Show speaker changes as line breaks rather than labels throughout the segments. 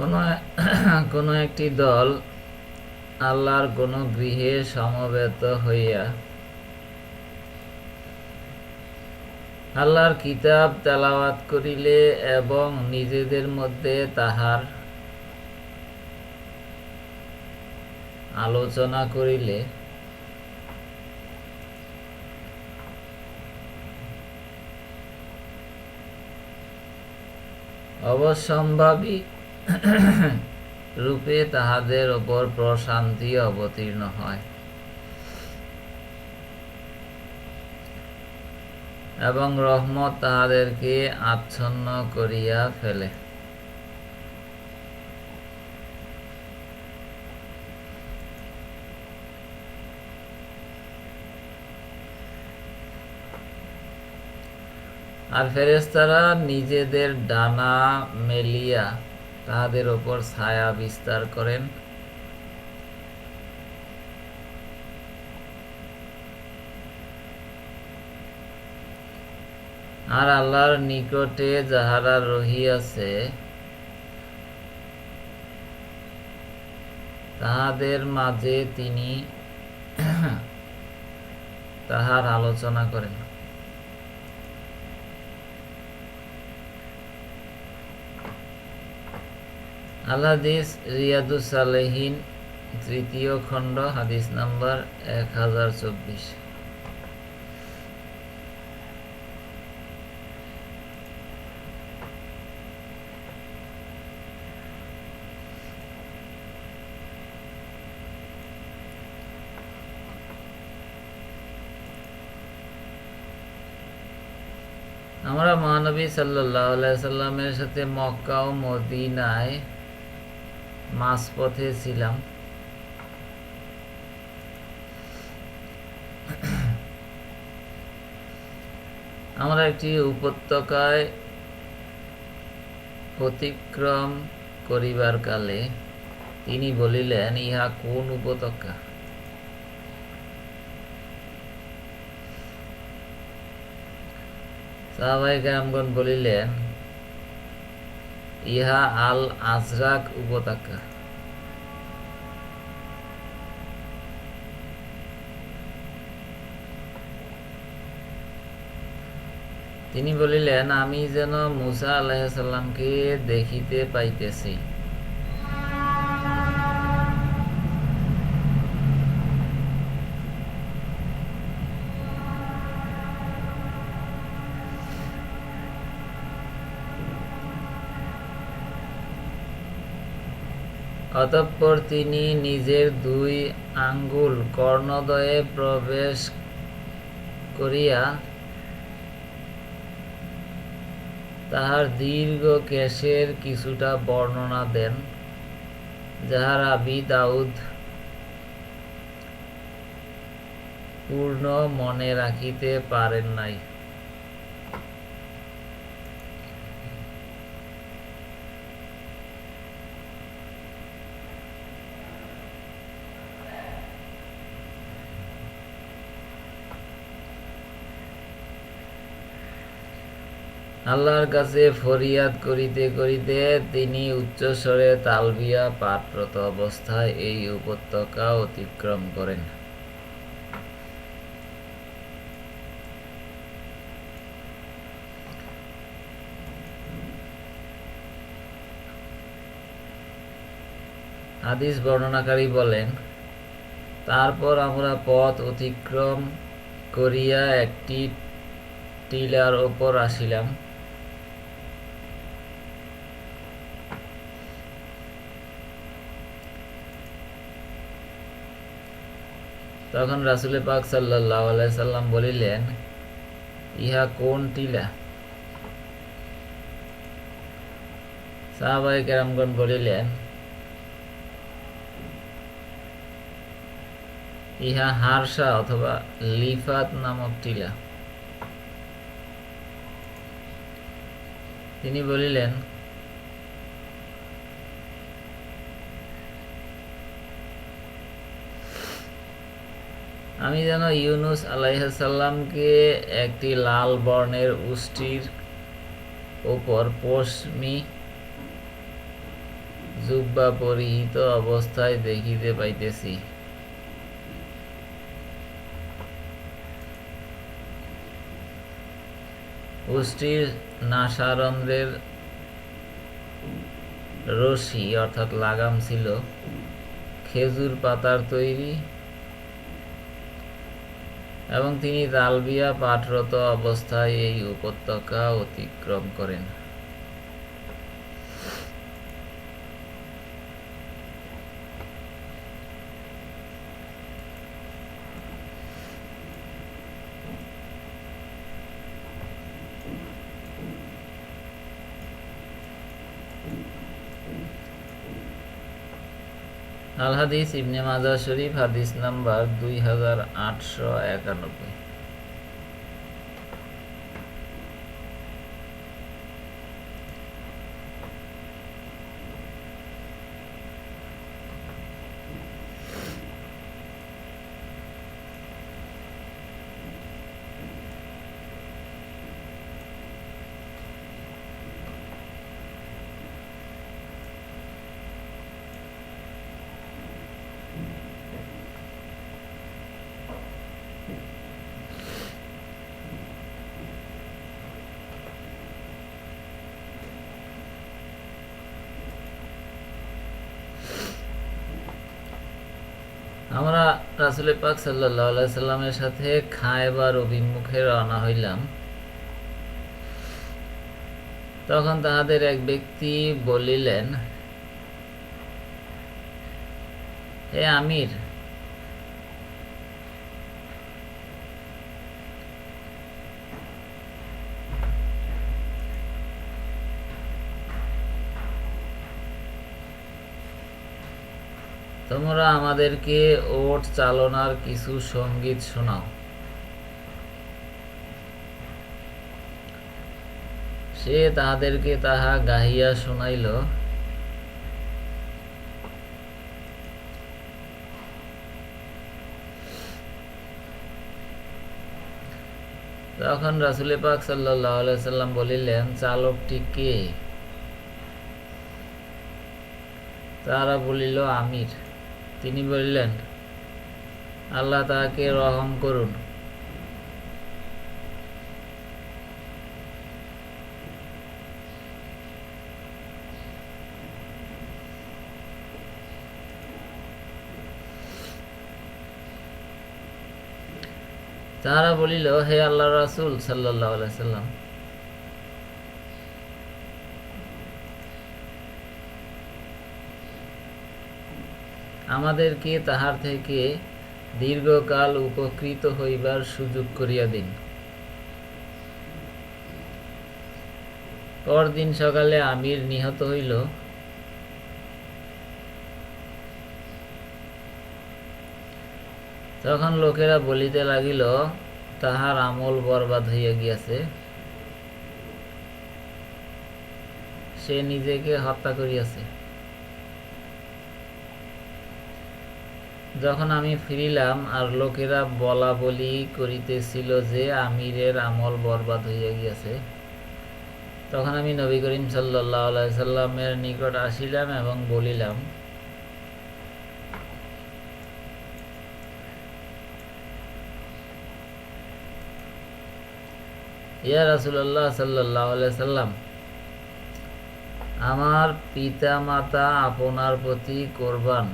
কোনো কোনো একটি দল আল্লাহর কোনো গৃহে সমবেত হইয়া আল্লাহর কিতাব তেলাওয়াত করিলে এবং নিজেদের মধ্যে তাহার আলোচনা করিলে অবশ্যম্ভাবী রূপে তাহাদের ওপর প্রশান্তি অবতীর্ণ হয়। এবং রহমত তাহাদেরকে আচ্ছন্ন করিয়া ফেলে। আর ফেরেস্তারা নিজেদের ডানা মেলিয়া তাহাদের ওপর ছায়া বিস্তার করেন। আর আল্লাহর নিকটে যাহারা রহিয়াছে, তাহাদের মাঝে তিনি তাহার আলোচনা করেন। আল্লাদিস রিয়াদুস সালেহিন, তৃতীয় খণ্ড, হাদিস নাম্বার এক হাজার চব্বিশ। আমরা মহানবী সাল্লাহ সাল্লামের সাথে মক্কা ও মদিনায় মাঝপথে ছিলাম। আমরা একটি উপত্যকায় অতিক্রম করিবার কালে তিনি বলিলেন, ইহা কোন উপত্যকা? সাহাবাই বলিলেন ইহা আল আজরাক উপত্যকা। তিনি বলিলেন আমি যেন মুসা আলাহিসাল্লামকে দেখিতে পাইতেছি। অতঃপর তিনি নিজের দুই আঙ্গুল কর্ণদয়ে প্রবেশ করিয়া তাহার দীর্ঘ কেশের কিছুটা বর্ণনা দেন, যাহার আবি দাউদ পূর্ণ মনে রাখিতে পারেন নাই। আল্লাহর কাছে ফরিয়াদ করিতে করিতে তিনি উচ্চস্বরে তালবিয়া পাঠরত অবস্থায় এই উপত্যকা অতিক্রম করেন। হাদিস বর্ণনাকারী বলেন, তারপর আমরা পথ অতিক্রম করিয়া একটি টিলার ওপর আসিলাম। তখন রাসুল পাক সাল্লাহ সাল্লাম বলিলেন, ইহা কোন টিলা? সাহাবাই কেরামগণ বলিলেন, ইহা হারসা অথবা লিফাত নামক টিলা। তিনি বলিলেন আমি যেন ইউনুস আলাইসাল্লামকে একটি লাল বর্ণের উষ্টির ওপর পশমি জুব্বা পরিহিত অবস্থায় দেখিতে পাইতেছি। পুষ্টির নাসারন্ধ্রের রশি অর্থাৎ লাগাম ছিল। খেজুর পাতার তৈরি এবং তিনি তালবিয়া পাঠরত অবস্থায় এই উপত্যকা অতিক্রম করেন। আল হাদিস ইবনে মাজা শরীফ হাদিস নাম্বার দুই হাজার আটশো একানব্বই। আমরা রাসুল পাক সাল্লামের সাথে খায়বার অভিমুখে রওনা হইলাম। তখন তাহাদের এক ব্যক্তি বলিলেন, হে আমির তোমরা আমাদেরকে ওট চালনার কিছু সংগীত শোনাও। সে তাহাদেরকে তাহা গাহিয়া শুনাইল। তখন রাসুল পাক সাল্লাম বলিলেন চালকটি কে? তারা বলিল, আমির। তিনি বললেন আল্লাহ তাহাকে রহম করুন। তাহারা বলিল হে আল্লাহ রাসুল সাল্লাহ সাল্লাম আমাদেরকে তাহার থেকে দীর্ঘকাল উপকৃত হইবার সুযোগ করিয়া দিন। পরদিন সকালে আমির নিহত হইল। তখন লোকেরা বলিতে লাগিল, তাহার আমল বরবাদ হইয়া গিয়াছে। সে নিজেকে হত্যা করিয়াছে। যখন আমি ফিরিলাম আর লোকেরা বলা বলি করিতেছিল যে আমিরের আমল বরবাদ হইয়া গিয়াছে, তখন আমি নবী করিম সাল্লাহ সাল্লামের নিকট আসিলাম এবং বলিলাম, ইয়া রাসুল্লাহ সাল্লাহ সাল্লাম, আমার পিতা মাতা আপনার প্রতি কোরবান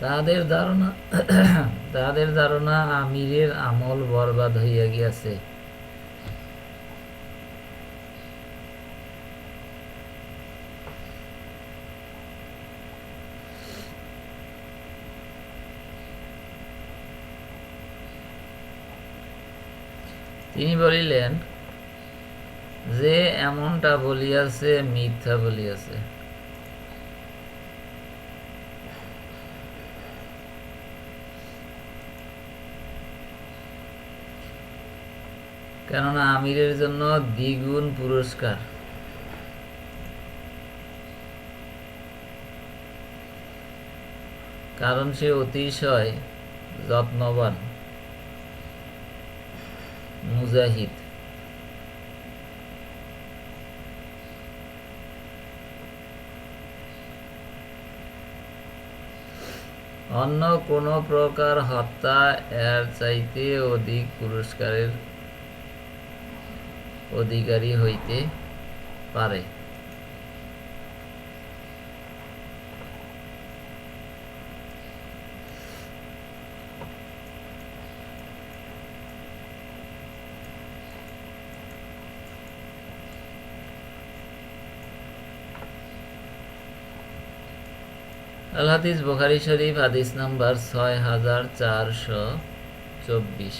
তাদের ধারণা তাদের ধারণা আমিরের আমল বরবাদ হইয়া গিয়াছে। তিনি বলিলেন, যে এমনটা বলিয়াছে, মিথ্যা বলিয়াছে। কেননা আমিরের জন্য দ্বিগুণ পুরস্কার। কারণ সে অতিশয় যত্নবান, মুজাহিদ। অন্য কোন প্রকার হত্যা এর চাইতে অধিক পুরস্কারের অধিকারী হইতে পারে। আল হাদিস বুখারী শরীফ হাদিস নাম্বার ছয় হাজার চারশো চব্বিশ।